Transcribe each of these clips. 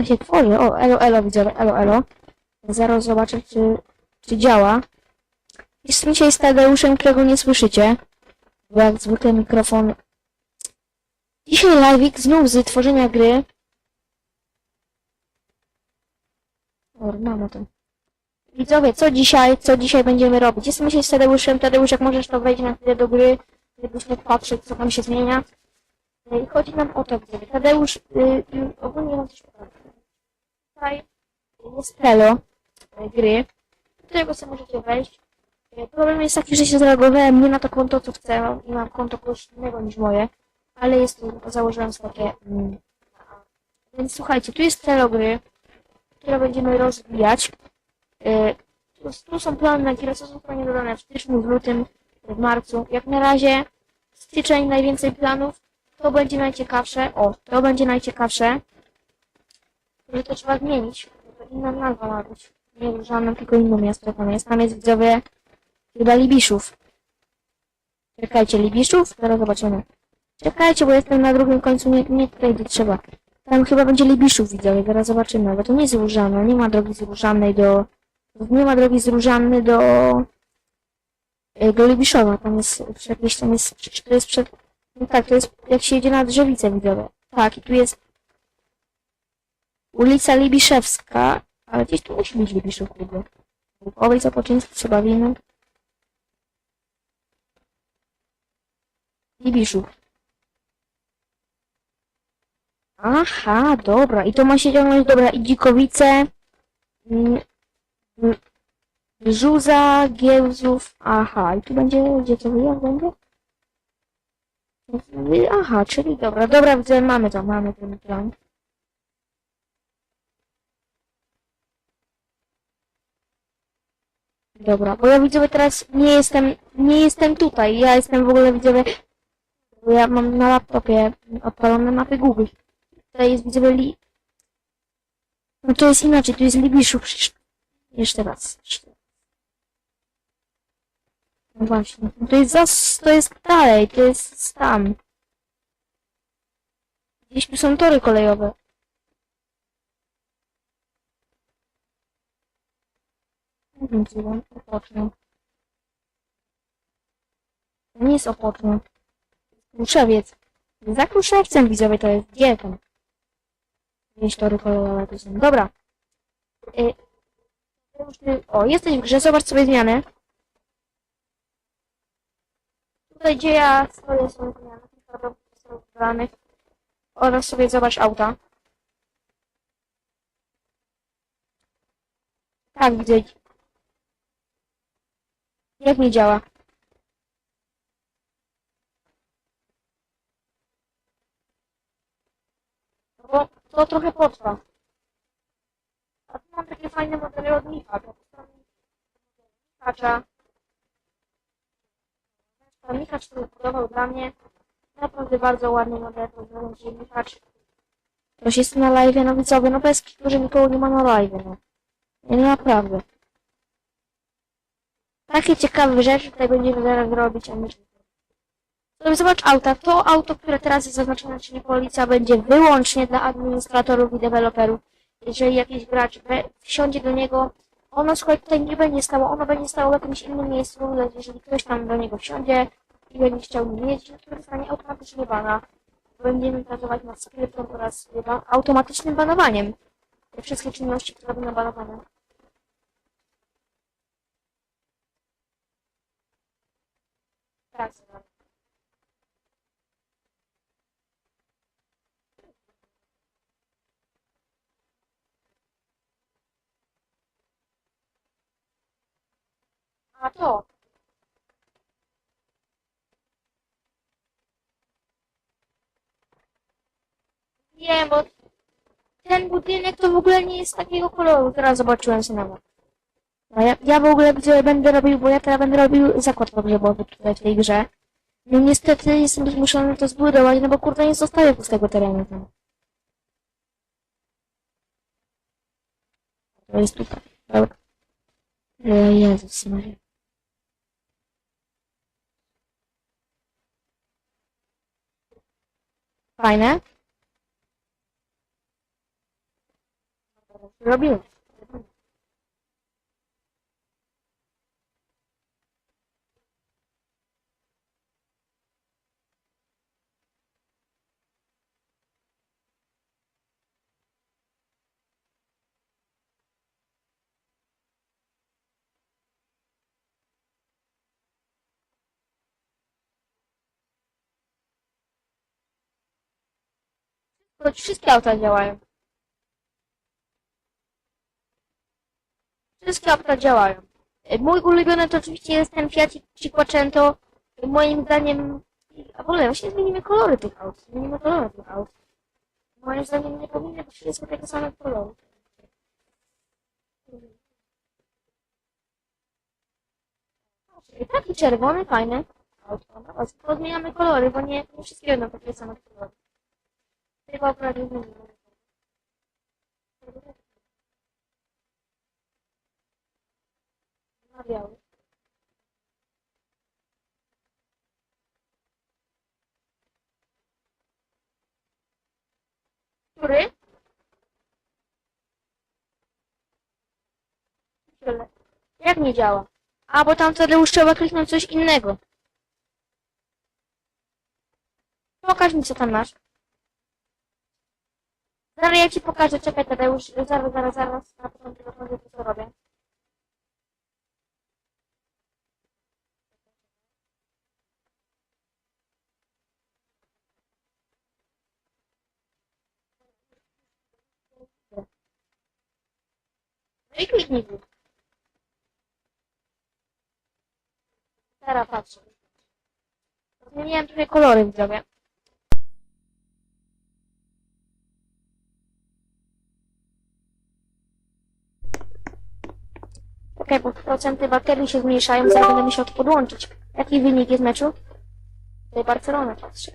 Ona się tworzy. O, elo, elo, widzowie, elo, elo. Zaraz zobaczę, czy, czy działa. Jestem dzisiaj z Tadeuszem, którego nie słyszycie. Bo jak zwykle mikrofon... Dzisiaj live'ik znów z tworzenia gry. O, mamy to. Widzowie, co dzisiaj, co dzisiaj będziemy robić? Jestem dzisiaj z Tadeuszem. Tadeusz, jak możesz to wejść na chwilę do gry, żebyś mógł patrzeć, co tam się zmienia. I chodzi nam o to, widzowie. Tadeusz, y, y, ogólnie mam coś. Tutaj jest Trello y, gry, do którego sobie możecie wejść. Y, Problem jest taki, że się zalogowałem nie na to konto, co chcę i mam konto kogoś innego niż moje, ale jest tu, założyłem sobie takie... Mm, więc słuchajcie, tu jest Trello gry, które będziemy rozwijać. Y, Tu, są plany co są plany dodane w styczniu, w lutym, w marcu. Jak na razie styczeń najwięcej planów. To będzie najciekawsze. O, to będzie najciekawsze. Że to trzeba zmienić. To inna nazwa ma być. Nie żadną, tylko inną miasto tam jest. Tam jest widzowie chyba Libiszów. Czekajcie, Libiszów? Zaraz zobaczymy. Czekajcie, bo jestem na drugim końcu, nie, nie tutaj gdzie trzeba. Tam chyba będzie Libiszów widzowie, zaraz zobaczymy, bo to nie jest Różana, nie ma drogi z Różannej do... Nie ma drogi z Różanny do... e, do Libiszowa, tam jest jakieś tam jest, to jest przed... No tak, to jest jak się jedzie na Drzewicę widzowie. Tak, i tu jest ulica Libiszewska, ale gdzieś tu musi być Libiszów kurde. Owej Zapoczyński, winąć. Libiszów. Aha, dobra. I to ma się ciągnąć, dobra, i Dzikowice, mm, mm, Brzuza, Giełzów, aha, i tu będzie, gdzie to wyjazd będzie? Aha, czyli dobra, dobra, widzę, mamy to, mamy ten plan. Dobra, bo ja widzowie teraz nie jestem, nie jestem tutaj, ja jestem w ogóle widzowie, bo ja mam na laptopie odpalone mapy Google. Tutaj jest widzowie li... No to jest inaczej, tu jest Libiszów przecież. Jeszcze raz. No właśnie. No to jest za... to jest dalej, to jest tam. Gdzieś tu są tory kolejowe. Mam. Opoczno. To nie jest Opoczno. Kruszewiec. Za Kruszewcem widzowie to jest. Gdzie tam? Gdzieś tory kolejowe to są. Dobra. Y, O, jesteś w grze, zobacz sobie zmiany. Tutaj gdzie ja stoję są zmiany. Oraz sobie zobacz auta. Tak, widzę. Jak nie działa? Bo to trochę potrwa. A tu mam takie fajne modele od Micha. To są Michacza. Pan Michacz, dla mnie naprawdę bardzo ładny model. Pozwolę ci Michacz. Ktoś jest na live, no widzowie, no bez kitu, że nikogo nie ma na live, no. Nie, naprawdę. Takie ciekawe rzeczy tutaj będziemy zaraz robić, a my... Sobie Zobacz auta. To auto, które teraz jest zaznaczone, czyli policja, będzie wyłącznie dla administratorów i deweloperów. Jeżeli jakiś gracz wsiądzie do niego, ono słuchaj, tutaj nie będzie stało, ono będzie stało w jakimś innym miejscu, jeżeli ktoś tam do niego wsiądzie i będzie chciał no to dostanie automatycznie bana. Będziemy pracować nad skryptem oraz automatycznym banowaniem. Te wszystkie czynności, które będą banowane. Tak. A to. Nie, bo ten budynek to w ogóle nie jest takiego koloru. Teraz zobaczyłem sobie na mapie. No ja, ja w ogóle gdzie będę robił, bo ja teraz będę robił zakład pogrzebowy tutaj w tej grze. No niestety jestem zmuszony to zbudować, no bo kurde nie zostawię pustego terenu tam. To jest tutaj. Dobra. E, Jezus Maria. Fajne. Robiłem. Choć wszystkie auta działają. Wszystkie auta działają. Mój ulubiony to oczywiście jest ten Fiat Cinquecento. Moim zdaniem... A w ogóle właśnie zmienimy kolory tych aut. Zmienimy kolory tych aut. Moim zdaniem nie powinny być wszystkie tego samego koloru. Taki czerwony, fajny. Auto. Zmieniamy kolory, bo nie, nie wszystkie będą takie same kolory. Tego. Który? Jak nie działa? A, bo tam wtedy już trzeba kliknąć coś innego. Pokaż mi, co tam masz. Zaraz ja ci pokażę, czekaj Tadeusz, zaraz, zaraz, zaraz, na początku dochodzę, to co robię. No i kliknij. Teraz patrzę. Zmieniłem trochę kolory widzowie. Bo procenty się zmniejszają, zaraz będę musiał podłączyć. Jaki wynik jest meczu? Tutaj Barcelona patrzy.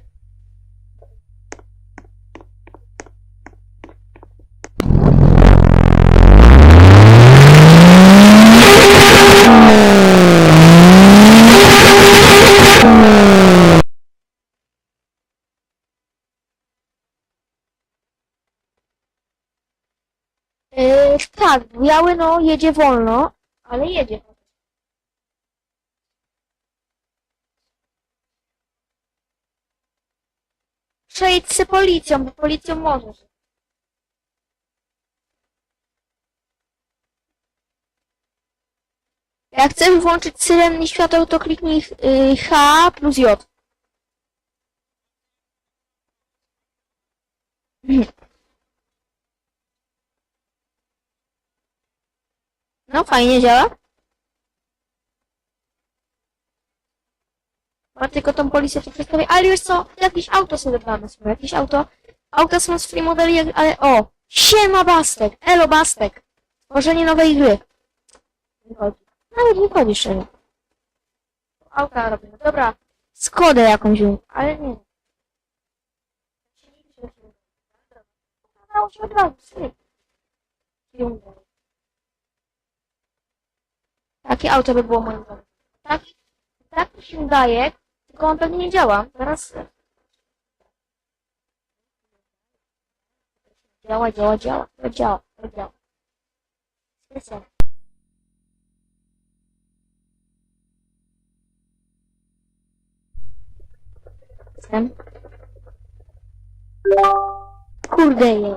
Yy, tak, biały no jedzie wolno, ale jedzie. Przejdź z policją, bo policją możesz. Jak chcesz włączyć syrenny świateł, to kliknij yy, H plus J. No, fajnie działa. Ma tylko tą policję tu przedstawię. Ale już co, jakieś auto sobie damy sobie. Jakieś auto. Auta są z free modeli, ale o! Siema Bastek! Elo Bastek! Tworzenie nowej gry. Nie chodzi. Nawet nie chodzi szczerze. Auta robimy. Dobra. Skodę jakąś, ale nie. Udało się od razu. Takie auto by było moim zdaniem. Tak, tak się daje, tylko on pewnie nie działa. Zaraz. Działa, działa, działa, działa, działa. Jestem. Kurde je.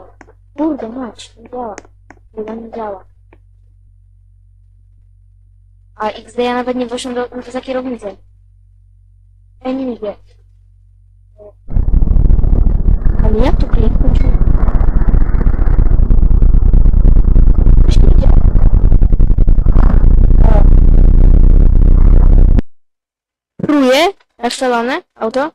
Kurde mać, nie działa. Chyba nie działa. A XD ja nawet nie weszłem do, do za kierownicę. Ja nie wiem. Ale jak tu kliknąć? O. Pruje? Zaszczelone? Auto?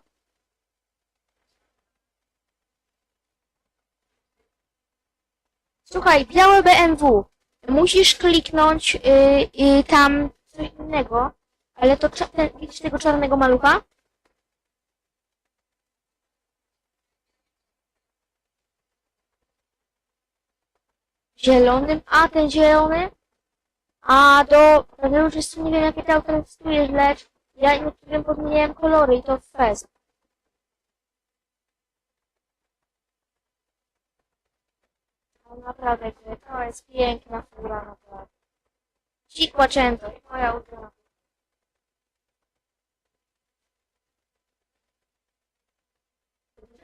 Słuchaj, białe BMW. Musisz kliknąć y, y, tam coś innego, ale to ten, widzisz tego czarnego malucha? Zielonym, a ten zielony? A do, to już jest, nie wiem jakie ty auto testujesz, lecz ja niektórym podmieniałem kolory i to fest. No naprawdę, to jest piękna fura, naprawdę. Cinquecento, moja ulubiona.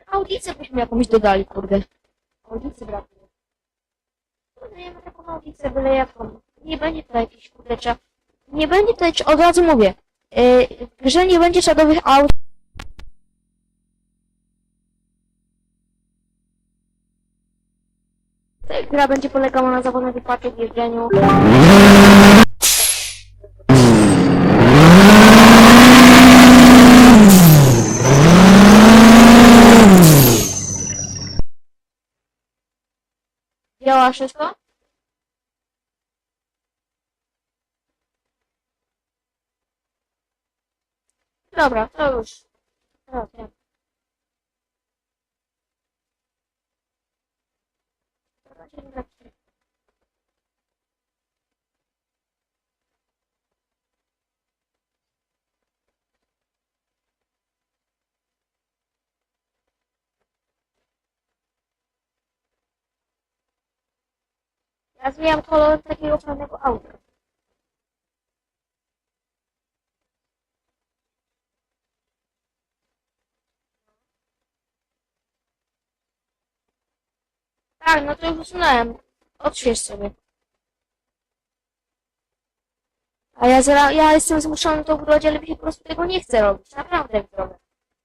Audicję byśmy jakąś dodali, kurde. Audicję brakuje. Dodajemy taką audicję, byle jaką. Nie będzie tutaj jakiś kurde cza... Nie będzie tutaj, od razu mówię, yy, grze nie będzie czadowych aut. Gra będzie polegała na zawodach wypadku w jeżdżeniu. Działa wszystko? Dobra, to już. Dobra, wiem. Dobra, dzień dobry. Ja zmieniam kolor takiego fajnego Tak, no to już usunąłem. Odśwież sobie. A ja, zara, ja jestem zmuszony to urodzić, ale mi się po prostu tego nie chcę robić. Naprawdę zrobię.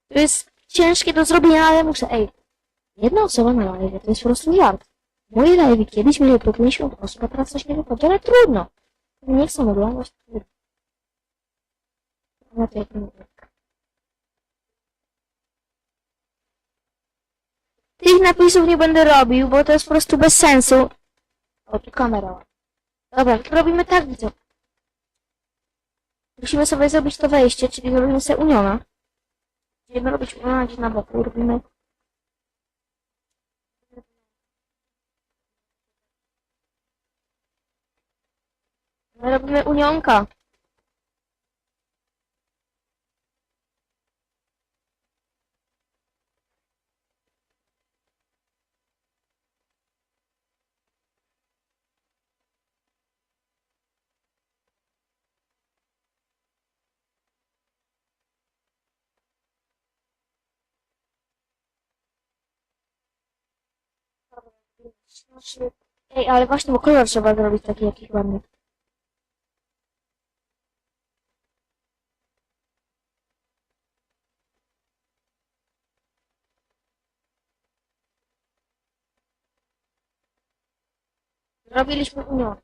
To jest ciężkie do zrobienia, ale muszę. Ej, jedna osoba na live to jest po prostu żart. Moje live kiedyś mieli po 50 osób, a teraz coś nie wychodzi, ale trudno. Nie chcą oglądać. trudno. Ale to jak mówię. Tych napisów nie będę robił, bo to jest po prostu bez sensu. O, tu kamera. Dobra, to robimy tak, widzę. Musimy sobie zrobić to wejście, czyli robimy sobie uniona. Będziemy robić uniona gdzieś na boku, robimy... My robimy unionka. Ej, ale właśnie, bo kolor trzeba zrobić taki jakiś ładny. Zrobiliśmy union.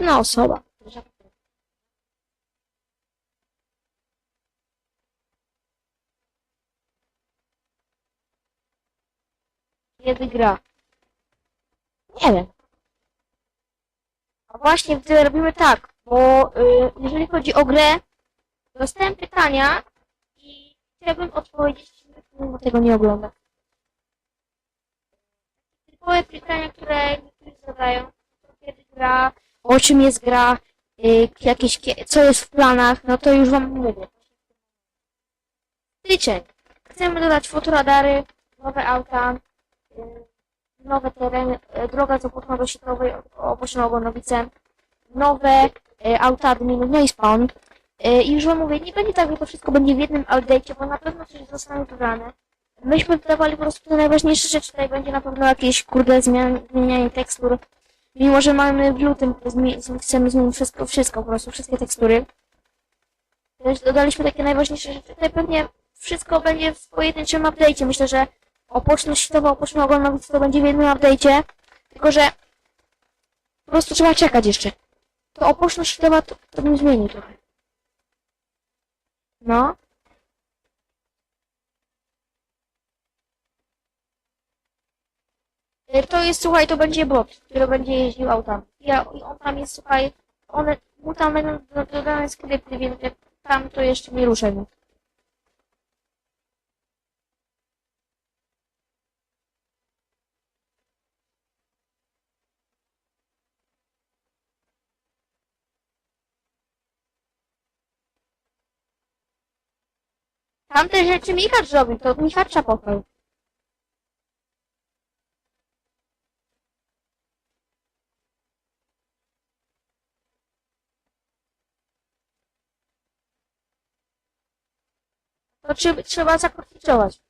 Jedna osoba. Kiedy gra? Nie wiem. A właśnie wtedy robimy tak, bo y, jeżeli chodzi o grę, dostałem pytania i chciałbym odpowiedzieć, mimo tego nie ogląda. Typowe pytania, które niektórzy zadają, to kiedy gra, o czym jest gra, y, jakieś, kie- co jest w planach, no to już wam mówię. Styczeń. Chcemy dodać fotoradary, nowe auta, y, nowe tereny, y, droga z opłatą sietowej opuszczoną Ogonowicem, nowe y, auta adminów, no i spawn. Y, I już wam mówię, nie będzie tak, że to wszystko będzie w jednym update'cie, bo na pewno coś zostanie dodane. Myśmy dodawali po prostu te najważniejsze rzeczy, tutaj będzie na pewno jakieś, kurde, zmian, zmienianie tekstur, Mimo, że mamy w lutym, chcemy zmienić wszystko, wszystko, po prostu wszystkie tekstury. Dodaliśmy takie najważniejsze rzeczy. Tutaj pewnie wszystko będzie w pojedynczym update'cie. Myślę, że opoczność światowa, opoczność oglądowic to będzie w jednym update'cie. Tylko, że po prostu trzeba czekać jeszcze. To opoczność światowa to, to bym zmienił trochę. No. Y, to jest, słuchaj, to będzie bot, który będzie jeździł autami. Ja, on tam jest, słuchaj, one, mu tam będą dodane skrypty, więc tam to jeszcze nie ruszę. Tamte rzeczy Michacz zrobił, to Michacza pochwał. To trzeba, trzeba zakotwiczować.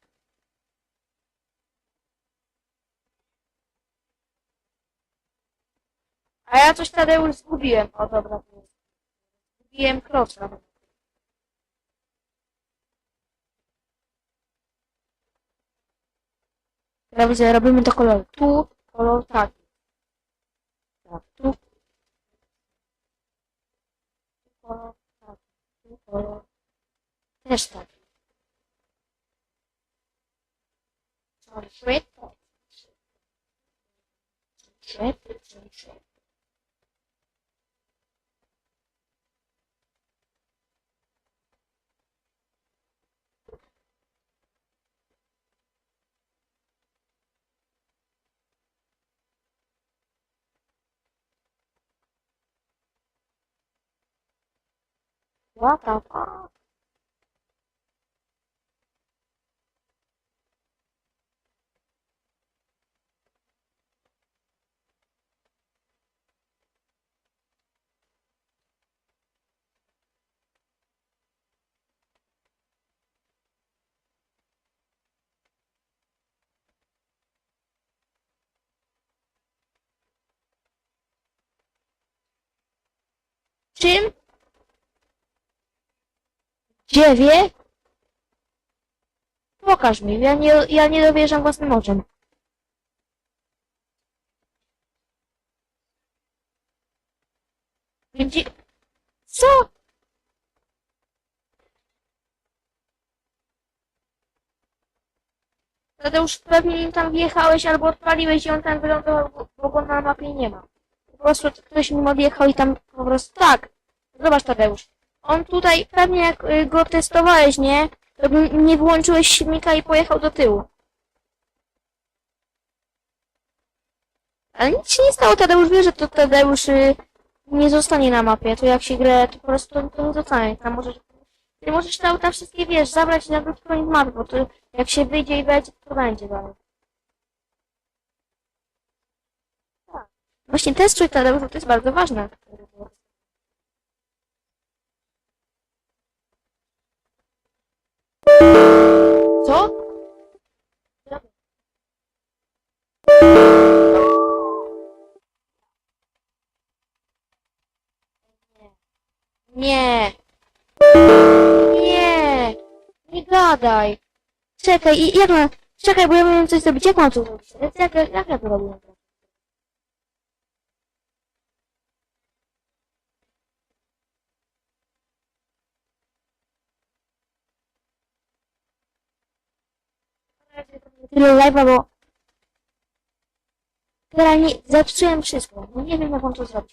A ja coś Tadeusz zgubiłem. O dobra. Zgubiłem klocka. Teraz widzę, robimy to kolor. Tu, kolor taki. Tak, tu. Tu kolor taki. Tu kolor. Też taki. on thread point thread thread thread Walk up. Czym? Dziewię? Pokaż mi, ja nie, ja nie dowierzam własnym oczom. Gdzie... Co? Tadeusz, pewnie nim tam wjechałeś albo odpaliłeś i on tam wylądował, bo- go na mapie nie ma. Po prostu ktoś nim odjechał i tam po prostu... Tak! Zobacz Tadeusz. On tutaj, pewnie jak y, go testowałeś, nie? To by nie wyłączyłeś silnika i pojechał do tyłu. Ale nic się nie stało, Tadeusz wie, że to Tadeusz y, nie zostanie na mapie. To jak się grę, to po prostu to, nie zostanie. Tam możesz, ty możesz te auta wszystkie, wiesz, zabrać i na drugi koniec mapy, bo to jak się wyjdzie i będzie, to będzie dalej. Tak. Właśnie testuj Tadeusz, to jest bardzo ważne. Co? Nie. Nie. Nie gadaj. Czekaj, i- jak mam... Czekaj, bo ja miałem coś zrobić. Jak mam to zrobić? Jak, jak, ja to robię? Tyle live'a, bo... Teraz nie... Zepsułem wszystko. Nie wiem, jak mam to zrobić.